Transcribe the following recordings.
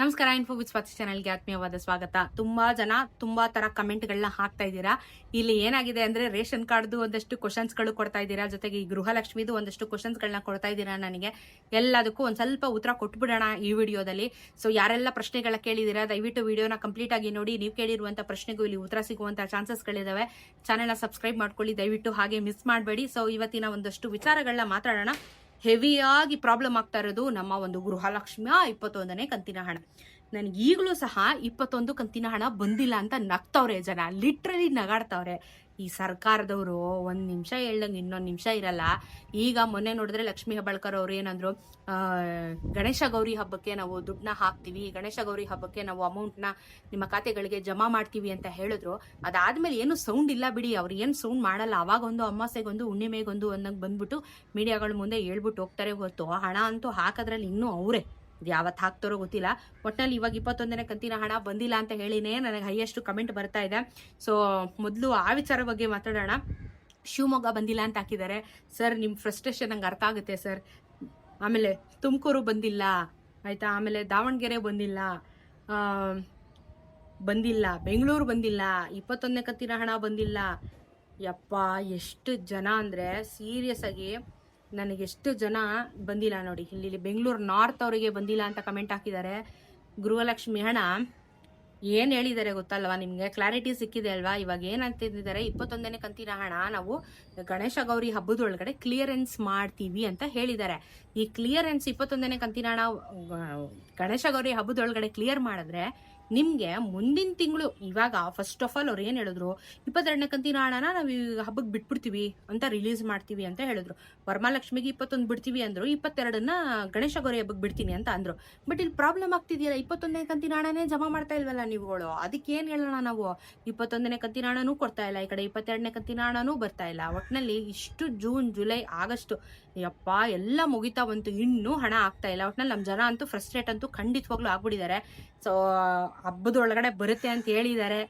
ನಮಸ್ಕಾರ info with Swati ಚಾನಲ್ಗೆ ಆತ್ಮೀಯವಾದ ಸ್ವಾಗತ. ತುಂಬಾ ಜನ ತುಂಬಾ ತರ ಕಮೆಂಟ್ಗಳನ್ನ ಹಾಕ್ತಾ ಇದ್ದೀರಾ. ಇಲ್ಲಿ ಏನಾಗಿದೆ ಅಂದ್ರೆ ರೇಷನ್ ಕಾರ್ಡ್ದು ಒಂದಷ್ಟು ಕ್ವಶನ್ಸ್ಗಳು ಕೊಡ್ತಾ ಇದ್ದೀರಾ. ಜೊತೆಗೆ ಈ ಗೃಹಲಕ್ಷ್ಮಿದು ಒಂದಷ್ಟು ಕ್ವಶನ್ಸ್ಗಳನ್ನ ಕೊಡ್ತಾ ಇದ್ದೀರಾ ನನಗೆ. ಎಲ್ಲದಕ್ಕೂ ಒಂದ್ ಸ್ವಲ್ಪ ಉತ್ತರ ಕೊಟ್ಬಿಡೋಣ ಈ ವಿಡಿಯೋದಲ್ಲಿ. ಸೊ ಯಾರೆಲ್ಲ ಪ್ರಶ್ನೆಗಳ ಕೇಳಿದಿರಾ ದಯವಿಟ್ಟು ವಿಡಿಯೋನ ಕಂಪ್ಲೀಟ್ ಆಗಿ ನೋಡಿ. ನೀವು ಕೇಳಿರುವಂತ ಪ್ರಶ್ನೆಗೂ ಇಲ್ಲಿ ಉತ್ತರ ಸಿಗುವಂತ ಚಾನ್ಸಸ್ಗಳಿದ್ದಾವೆ ಚಾನೆಲ್ನ ಸಬ್ಸ್ಕ್ರೈಬ್ ಮಾಡ್ಕೊಳ್ಳಿ, ದಯವಿಟ್ಟು ಹಾಗೆ ಮಿಸ್ ಮಾಡಬೇಡಿ. ಸೊ ಇವತ್ತಿನ ಒಂದಷ್ಟು ವಿಚಾರಗಳನ್ನ ಮಾತಾಡೋಣ. ಹೆವಿಯಾಗಿ ಪ್ರಾಬ್ಲಮ್ ಆಗ್ತಾ ಇರೋದು ನಮ್ಮ ಒಂದು ಗೃಹಲಕ್ಷ್ಮಿಯ ಇಪ್ಪತ್ತೊಂದನೇ ಕಂತಿನ ಹಣ. ನನಗೆ ಈಗಲೂ ಸಹ ಇಪ್ಪತ್ತೊಂದು ಕಂತಿನ ಹಣ ಬಂದಿಲ್ಲ ಅಂತ ನಗ್ತವ್ರೆ ಜನ. ಲಿಟ್ರಲಿ ನಗಾಡ್ತವ್ರೆ. ಈ ಸರ್ಕಾರದವರು ಒಂದು ನಿಮಿಷ ಹೇಳ್ದಂಗೆ ಇನ್ನೊಂದು ನಿಮಿಷ ಇರಲ್ಲ. ಈಗ ಮೊನ್ನೆ ನೋಡಿದ್ರೆ ಲಕ್ಷ್ಮೀ ಹೆಬ್ಬಾಳ್ಕರ್ ಅವ್ರು ಏನಂದ್ರು ಗಣೇಶ ಗೌರಿ ಹಬ್ಬಕ್ಕೆ ನಾವು ದುಡ್ಡನ್ನ ಹಾಕ್ತಿವಿ, ಗಣೇಶ ಗೌರಿ ಹಬ್ಬಕ್ಕೆ ನಾವು ಅಮೌಂಟ್ನ ನಿಮ್ಮ ಖಾತೆಗಳಿಗೆ ಜಮಾ ಮಾಡ್ತೀವಿ ಅಂತ ಹೇಳಿದ್ರು. ಅದಾದ್ಮೇಲೆ ಏನು ಸೌಂಡ್ ಇಲ್ಲ ಬಿಡಿ, ಅವ್ರು ಏನು ಸೌಂಡ್ ಮಾಡಲ್ಲ. ಅವಾಗೊಂದು ಅಮಾಸೆಗೊಂದು ಹುಣ್ಣಿಮೆಗೊಂದು ಅನ್ನಂಗೆ ಬಂದ್ಬಿಟ್ಟು ಮೀಡಿಯಾಗಳ ಮುಂದೆ ಹೇಳ್ಬಿಟ್ಟು ಹೋಗ್ತಾರೆ ಹೊತ್ತು ಹಣ ಅಂತೂ ಹಾಕೋದ್ರಲ್ಲಿ ಇನ್ನೂ ಅವರೇ. ಯಾವತ್ತು ಹಾಕ್ತಾರೋ ಗೊತ್ತಿಲ್ಲ. ಒಟ್ನಲ್ಲಿ ಇವಾಗ ಇಪ್ಪತ್ತೊಂದನೇ ಕಂತಿನ ಹಣ ಬಂದಿಲ್ಲ ಅಂತ ಹೇಳಿನೇ ನನಗೆ ಹೈಯೆಸ್ಟ್ ಕಮೆಂಟ್ ಬರ್ತಾ ಇದೆ. ಸೊ ಮೊದಲು ಆ ವಿಚಾರ ಬಗ್ಗೆ ಮಾತಾಡೋಣ. ಶಿವಮೊಗ್ಗ ಬಂದಿಲ್ಲ ಅಂತ ಹಾಕಿದ್ದಾರೆ. ಸರ್ ನಿಮ್ಮ ಫ್ರಸ್ಟ್ರೇಷನ್ ನಂಗೆ ಅರ್ಥ ಆಗುತ್ತೆ ಸರ್. ಆಮೇಲೆ ತುಮಕೂರು ಬಂದಿಲ್ಲ, ಆಯಿತಾ? ಆಮೇಲೆ ದಾವಣಗೆರೆ ಬಂದಿಲ್ಲ ಬಂದಿಲ್ಲ, ಬೆಂಗಳೂರು ಬಂದಿಲ್ಲ, ಇಪ್ಪತ್ತೊಂದನೇ ಕಂತಿನ ಹಣ ಬಂದಿಲ್ಲ. ಯಪ್ಪ, ಎಷ್ಟು ಜನ ಅಂದರೆ ಸೀರಿಯಸ್ ಆಗಿ ನನಗೆ ಎಷ್ಟು ಜನ ಬಂದಿಲ್ಲ ನೋಡಿ. ಇಲ್ಲಿ ಇಲ್ಲಿ ಬೆಂಗಳೂರು ನಾರ್ತ್ ಅವರಿಗೆ ಬಂದಿಲ್ಲ ಅಂತ ಕಮೆಂಟ್ ಹಾಕಿದ್ದಾರೆ. ಗೃಹಲಕ್ಷ್ಮಿ ಹಣ ಏನು ಹೇಳಿದ್ದಾರೆ ಗೊತ್ತಲ್ವಾ ನಿಮಗೆ? ಕ್ಲಾರಿಟಿ ಸಿಕ್ಕಿದೆ ಅಲ್ವಾ? ಇವಾಗ ಏನಂತಿದ್ದಾರೆ ಇಪ್ಪತ್ತೊಂದನೇ ಕಂತಿನ ಹಣ ನಾವು ಗಣೇಶ ಗೌರಿ ಹಬ್ಬದೊಳಗಡೆ ಕ್ಲಿಯರೆನ್ಸ್ ಮಾಡ್ತೀವಿ ಅಂತ ಹೇಳಿದ್ದಾರೆ. ಈ ಕ್ಲಿಯರೆನ್ಸ್ ಇಪ್ಪತ್ತೊಂದನೇ ಕಂತಿನ ಹಣ, ಗಣೇಶ ಗೌರಿ ಹಬ್ಬದೊಳಗಡೆ ಕ್ಲಿಯರ್ ಮಾಡಿದ್ರೆ ನಿಮಗೆ ಮುಂದಿನ ತಿಂಗಳು ಇವಾಗ ಫಸ್ಟ್ ಆಫ್ ಆಲ್ ಅವ್ರು ಏನು ಹೇಳಿದ್ರು, ಇಪ್ಪತ್ತೆರಡನೇ ಕಂತಿನ ಹಣನ ನಾವು ಈ ಹಬ್ಬಕ್ಕೆ ಬಿಟ್ಬಿಡ್ತೀವಿ ಅಂತ ರಿಲೀಸ್ ಮಾಡ್ತೀವಿ ಅಂತ ಹೇಳಿದ್ರು. ವರಮಾಲಕ್ಷ್ಮಿಗೆ ಇಪ್ಪತ್ತೊಂದು ಬಿಡ್ತೀವಿ ಅಂದ್ರು, ಇಪ್ಪತ್ತೆರಡನ್ನ ಗಣೇಶ ಗೌರಿ ಹಬ್ಬಕ್ಕೆ ಬಿಡ್ತೀನಿ ಅಂತ ಅಂದ್ರು. ಬಟ್ ಇಲ್ಲಿ ಪ್ರಾಬ್ಲಮ್ ಆಗ್ತಿದೆಯಲ್ಲ, ಇಪ್ಪತ್ತೊಂದನೇ ಕಂತಿನ ಹಣನೇ ಜಮಾ ಮಾಡ್ತಾ ಇಲ್ವಲ್ಲ ನೀವುಗಳು? ಅದಕ್ಕೆ ಏನು ಹೇಳೋಣ ನಾವು? ಇಪ್ಪತ್ತೊಂದನೇ ಕಂತಿನ ಹಣನೂ ಕೊಡ್ತಾ ಇಲ್ಲ, ಈ ಕಡೆ ಇಪ್ಪತ್ತೆರಡನೇ ಕಂತಿನ ಹಣನೂ ಬರ್ತಾ ಇಲ್ಲ. ಒಟ್ಟಿನಲ್ಲಿ ಇಷ್ಟು ಜೂನ್ ಜುಲೈ ಆಗಸ್ಟ್ ಯಪ್ಪ, ಎಲ್ಲ ಮುಗಿತಾ ಬಂತು. ಇನ್ನೂ ಹಣ ಆಗ್ತಾ ಇಲ್ಲ. ಒಟ್ನಲ್ಲಿ ನಮ್ಮ ಜನ ಅಂತೂ ಫ್ರಸ್ಟ್ರೇಟ್ ಅಂತೂ ಖಂಡಿತವಾಗ್ಲೂ ಆಗ್ಬಿಟ್ಟಿದ್ದಾರೆ. ಸೊ ಹಬ್ಬದೊಳಗಡೆ ಬರುತ್ತೆ ಅಂತ ಹೇಳಿದ್ದಾರೆ.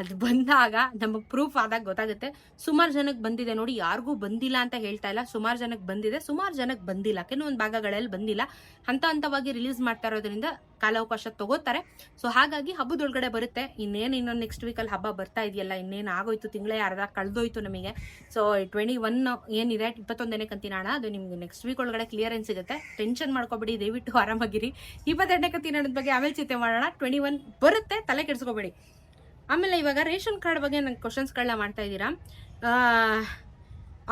ಅದು ಬಂದಾಗ ನಮಗೆ ಪ್ರೂಫ್ ಆದಾಗ ಗೊತ್ತಾಗುತ್ತೆ. ಸುಮಾರು ಜನಕ್ಕೆ ಬಂದಿದೆ ನೋಡಿ, ಯಾರಿಗೂ ಬಂದಿಲ್ಲ ಅಂತ ಹೇಳ್ತಾ ಇಲ್ಲ. ಸುಮಾರು ಜನಕ್ಕೆ ಬಂದಿದೆ, ಸುಮಾರು ಜನಕ್ಕೆ ಬಂದಿಲ್ಲ. ಕೆಲವೊಂದು ಭಾಗಗಳಲ್ಲಿ ಬಂದಿಲ್ಲ. ಹಂತ ಹಂತವಾಗಿ ರಿಲೀಸ್ ಮಾಡ್ತಾ ಇರೋದ್ರಿಂದ ಕಾಲಾವಕಾಶ ತಗೋತಾರೆ. ಸೊ ಹಾಗಾಗಿ ಹಬ್ಬದೊಳಗಡೆ ಬರುತ್ತೆ. ಇನ್ನೇನು ಇನ್ನೊಂದು ನೆಕ್ಸ್ಟ್ ವೀಕಲ್ಲಿ ಹಬ್ಬ ಬರ್ತಾ ಇದೆಯಲ್ಲ, ಇನ್ನೇನು ಆಗೋಯ್ತು, ತಿಂಗಳೇ ಅರ್ಧ ಕಳೆದೋಯ್ತು ನಮಗೆ. ಸೊ ಟ್ವೆಂಟಿ ಒನ್ ಏನಿದೆ, ಇಪ್ಪತ್ತೊಂದನೇ ಕಂತಿನ ಹಣ ಅದು ನಿಮ್ಗೆ ನೆಕ್ಸ್ಟ್ ವೀಕ್ ಒಳಗಡೆ ಕ್ಲಿಯರೆನ್ಸ್ ಸಿಗುತ್ತೆ. ಟೆನ್ಷನ್ ಮಾಡ್ಕೊಬೇಡಿ, ದಯವಿಟ್ಟು ಆರಾಮಾಗಿರಿ. ಇಪ್ಪತ್ತೆರಡನೇ ಕಂತಿನ ಹಣದ ಬಗ್ಗೆ ಆಮೇಲೆ ಚಿಂತೆ ಮಾಡೋಣ. ಟ್ವೆಂಟಿ ಒನ್ ಬರುತ್ತೆ, ತಲೆ ಕೆಡಿಸ್ಕೋಬೇಡಿ. ಆಮೇಲೆ ಇವಾಗ ರೇಷನ್ ಕಾರ್ಡ್ ಬಗ್ಗೆ ನಂಗೆ ಕ್ವಶನ್ಸ್ಗಳನ್ನ ಮಾಡ್ತಾ ಇದ್ದೀರಾ?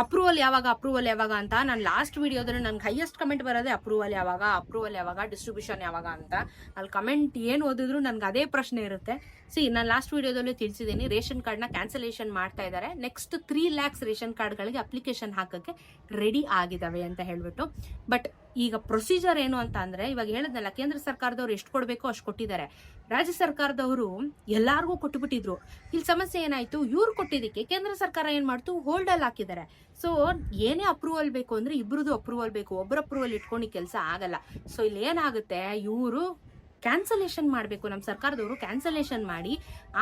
ಅಪ್ರೂವಲ್ ಯಾವಾಗ ಅಪ್ರೂವಲ್ ಯಾವಾಗ ಅಂತ? ನಾನು ಲಾಸ್ಟ್ ವಿಡಿಯೋದಲ್ಲಿ ನನಗೆ ಹೈಯೆಸ್ಟ್ ಕಮೆಂಟ್ ಬರೋದೇ ಅಪ್ರೂವಲ್ ಯಾವಾಗ ಅಪ್ರೂವಲ್ ಯಾವಾಗ ಡಿಸ್ಟ್ರಿಬ್ಯೂಷನ್ ಯಾವಾಗ ಅಂತ. ಅಲ್ಲಿ ಕಮೆಂಟ್ ಏನು ಓದಿದ್ರು ನನ್ಗೆ ಅದೇ ಪ್ರಶ್ನೆ ಇರುತ್ತೆ. ಸಿ ನಾನು ಲಾಸ್ಟ್ ವಿಡಿಯೋದಲ್ಲಿ ತಿಳಿಸಿದ್ದೀನಿ, ರೇಷನ್ ಕಾರ್ಡ್ನ ಕ್ಯಾನ್ಸಲೇಷನ್ ಮಾಡ್ತಾ ಇದ್ದಾರೆ ನೆಕ್ಸ್ಟ್ ತ್ರೀ ಲ್ಯಾಕ್ಸ್ ರೇಷನ್ ಕಾರ್ಡ್ಗಳಿಗೆ ಅಪ್ಲಿಕೇಶನ್ ಹಾಕೋಕ್ಕೆ ರೆಡಿ ಆಗಿದ್ದಾವೆ ಅಂತ ಹೇಳ್ಬಿಟ್ಟು. ಬಟ್ ಈಗ ಪ್ರೊಸೀಜರ್ ಏನು ಅಂತ ಅಂದ್ರೆ ಇವಾಗ ಹೇಳಿದ್ನಲ್ಲ, ಕೇಂದ್ರ ಸರ್ಕಾರದವ್ರು ಎಷ್ಟು ಕೊಡಬೇಕೋ ಅಷ್ಟು ಕೊಟ್ಟಿದ್ದಾರೆ. ರಾಜ್ಯ ಸರ್ಕಾರದವರು ಎಲ್ಲಾರ್ಗೂ ಕೊಟ್ಟುಬಿಟ್ಟಿದ್ರು ಇಲ್ಲಿ ಸಮಸ್ಯೆ ಏನಾಯ್ತು? ಇವ್ರು ಕೊಟ್ಟಿದ್ದಕ್ಕೆ ಕೇಂದ್ರ ಸರ್ಕಾರ ಏನ್ ಮಾಡ್ತು? ಹೋಲ್ಡ್ ಅಲ್ಲಿ ಹಾಕಿದ್ದಾರೆ. ಸೊ ಏನೇ ಅಪ್ರೂವಲ್ ಬೇಕು ಅಂದ್ರೆ ಇಬ್ಬರದು ಅಪ್ರೂವಲ್ ಬೇಕು. ಒಬ್ಬರ ಅಪ್ರೂವಲ್ ಇಟ್ಕೊಂಡು ಕೆಲಸ ಆಗಲ್ಲ. ಸೊ ಇಲ್ಲಿ ಏನಾಗುತ್ತೆ ಇವರು ಕ್ಯಾನ್ಸಲೇಷನ್ ಮಾಡಬೇಕು. ನಮ್ಮ ಸರ್ಕಾರದವರು ಕ್ಯಾನ್ಸಲೇಷನ್ ಮಾಡಿ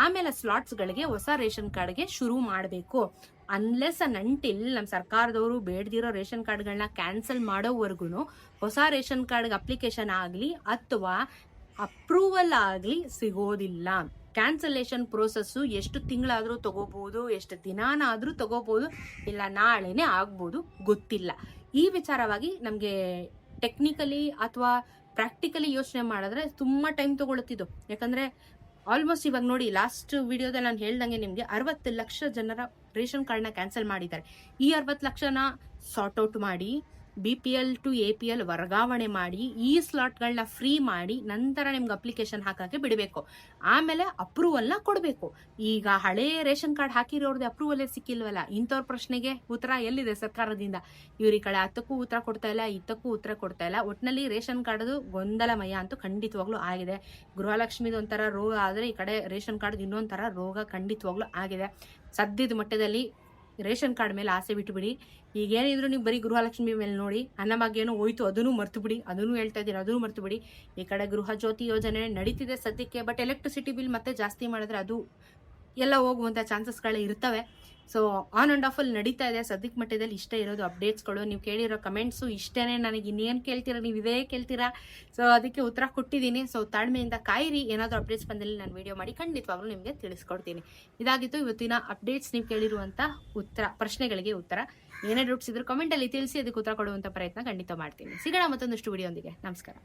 ಆಮೇಲೆ ಸ್ಲಾಟ್ಸ್ಗಳಿಗೆ ಹೊಸ ರೇಷನ್ ಕಾರ್ಡ್ಗೆ ಶುರು ಮಾಡಬೇಕು. ಅನ್ಲೆಸ್ ಅನ್ ಅಂಟಿಲ್ ನಮ್ಮ ಸರ್ಕಾರದವರು ಬೇಡದಿರೋ ರೇಷನ್ ಕಾರ್ಡ್ಗಳನ್ನ ಕ್ಯಾನ್ಸಲ್ ಮಾಡೋವರೆಗೂ ಹೊಸ ರೇಷನ್ ಕಾರ್ಡ್ಗೆ ಅಪ್ಲಿಕೇಶನ್ ಆಗಲಿ ಅಥವಾ ಅಪ್ರೂವಲ್ ಆಗಲಿ ಸಿಗೋದಿಲ್ಲ. ಕ್ಯಾನ್ಸಲೇಷನ್ ಪ್ರೋಸೆಸ್ಸು ಎಷ್ಟು ತಿಂಗಳಾದರೂ ತಗೋಬಹುದು ಎಷ್ಟು ದಿನಾನಾದರೂ ತಗೋಬಹುದು ಇಲ್ಲ ನಾಳೆನೇ ಆಗ್ಬೋದು ಗೊತ್ತಿಲ್ಲ. ಈ ವಿಚಾರವಾಗಿ ನಮಗೆ ಟೆಕ್ನಿಕಲಿ ಅಥವಾ ಪ್ರಾಕ್ಟಿಕಲಿ ಯೋಚನೆ ಮಾಡಿದ್ರೆ ತುಂಬ ಟೈಮ್ ತಗೊಳುತ್ತಿದ್ದು ಯಾಕಂದ್ರೆ ಆಲ್ಮೋಸ್ಟ್ ಇವಾಗ ನೋಡಿ ಲಾಸ್ಟ್ ವಿಡಿಯೋದಲ್ಲಿ ನಾನು ಹೇಳ್ದಂಗೆ ನಿಮಗೆ ಅರವತ್ತು ಲಕ್ಷ ಜನರ ರೇಷನ್ ಕಾರ್ಡ್ನ ಕ್ಯಾನ್ಸಲ್ ಮಾಡಿದ್ದಾರೆ. ಈ ಅರವತ್ತು ಲಕ್ಷನ ಸಾರ್ಟ್ ಔಟ್ ಮಾಡಿ B P L to A P L ವರ್ಗಾವಣೆ ಮಾಡಿ ಈ ಸ್ಲಾಟ್ಗಳನ್ನ ಫ್ರೀ ಮಾಡಿ ನಂತರ ನಿಮ್ಗೆ ಅಪ್ಲಿಕೇಶನ್ ಹಾಕಕ್ಕೆ ಬಿಡಬೇಕು. ಆಮೇಲೆ ಅಪ್ರೂವಲ್ನ ಕೊಡಬೇಕು. ಈಗ ಹಳೇ ರೇಷನ್ ಕಾರ್ಡ್ ಹಾಕಿರೋರ್ದು ಅಪ್ರೂವಲ್ ಸಿಕ್ಕಿಲ್ವಲ್ಲ? ಇಂಥವ್ರ ಪ್ರಶ್ನೆಗೆ ಉತ್ತರ ಎಲ್ಲಿದೆ ಸರ್ಕಾರದಿಂದ? ಇವ್ರ ಕಡೆ ಹತ್ತಕ್ಕೂ ಉತ್ತರ ಕೊಡ್ತಾ ಇಲ್ಲ, ಇತ್ತಕ್ಕೂ ಉತ್ತರ ಕೊಡ್ತಾ ಇಲ್ಲ. ಒಟ್ಟಿನಲ್ಲಿ ರೇಷನ್ ಕಾರ್ಡ್ದು ಗೊಂದಲಮಯ ಅಂತೂ ಖಂಡಿತವಾಗ್ಲೂ ಆಗಿದೆ. ಗೃಹಲಕ್ಷ್ಮಿದು ಒಂಥರ ರೋಗ ಆದರೆ ಈ ಕಡೆ ರೇಷನ್ ಕಾರ್ಡ್ ಇನ್ನೊಂಥರ ರೋಗ ಖಂಡಿತವಾಗ್ಲೂ ಆಗಿದೆ. ಸದ್ಯದ ಮಟ್ಟದಲ್ಲಿ ರೇಷನ್ ಕಾರ್ಡ್ ಮೇಲೆ ಆಸೆ ಬಿಟ್ಟುಬಿಡಿ ಈಗೇನಿದ್ರು ನೀವು ಬರೀ ಗೃಹಲಕ್ಷ್ಮಿ ಮೇಲೆ ನೋಡಿ ಅನ್ನಭಾಗ್ಯನೂ ಹೋಯ್ತು, ಅದನ್ನು ಮರ್ತು ಬಿಡಿ ಅದನ್ನು ಹೇಳ್ತಾ ಇದ್ದೀರಿ, ಅದನ್ನು ಮರ್ತು ಬಿಡಿ ಈ ಕಡೆ ಗೃಹ ಜ್ಯೋತಿ ಯೋಜನೆ ನಡೀತಿದೆ ಸದ್ಯಕ್ಕೆ ಬಟ್ ಎಲೆಕ್ಟ್ರಿಸಿಟಿ ಬಿಲ್ ಮತ್ತೆ ಜಾಸ್ತಿ ಮಾಡಿದ್ರೆ ಅದು ಎಲ್ಲ ಹೋಗುವಂಥ ಚಾನ್ಸಸ್ಗಳೇ ಇರ್ತವೆ. ಸೊ ಆನ್ ಆ್ಯಂಡ್ ಆಫ್ ಅಲ್ಲಿ ನಡೀತಾ ಇದೆ. ಸದ್ಯಕ್ಕೆ ಮಟ್ಟದಲ್ಲಿ ಇಷ್ಟ ಇರೋದು ಅಪ್ಡೇಟ್ಸ್ಗಳು. ನೀವು ಕೇಳಿರೋ ಕಮೆಂಟ್ಸು ಇಷ್ಟೇ ನನಗೆ ಇನ್ನೇನು ಕೇಳ್ತೀರಾ, ನೀವು ಇದೇ ಕೇಳ್ತೀರಾ? ಸೊ ಅದಕ್ಕೆ ಉತ್ತರ ಕೊಟ್ಟಿದ್ದೀನಿ. ಸೊ ತಾಳ್ಮೆಯಿಂದ ಕಾಯಿರಿ. ಏನಾದರೂ ಅಪ್ಡೇಟ್ಸ್ ಬಂದಲ್ಲಿ ನಾನು ವಿಡಿಯೋ ಮಾಡಿ ಖಂಡಿತವಾಗ್ಲೂ ನಿಮಗೆ ತಿಳಿಸ್ಕೊಡ್ತೀನಿ. ಇದಾಗಿತ್ತು ಇವತ್ತಿನ ಅಪ್ಡೇಟ್ಸ್. ನೀವು ಕೇಳಿರುವಂಥ ಉತ್ತರ, ಪ್ರಶ್ನೆಗಳಿಗೆ ಉತ್ತರ. ಏನೇ ಡೌಟ್ಸ್ ಇದ್ರೂ ಕಮೆಂಟಲ್ಲಿ ತಿಳಿಸಿ, ಅದಕ್ಕೆ ಉತ್ತರ ಕೊಡುವಂಥ ಪ್ರಯತ್ನ ಖಂಡಿತ ಮಾಡ್ತೀನಿ. ಸಿಗೋಣ ಮತ್ತೊಂದಷ್ಟು ವಿಡಿಯೋ ನಮಸ್ಕಾರ.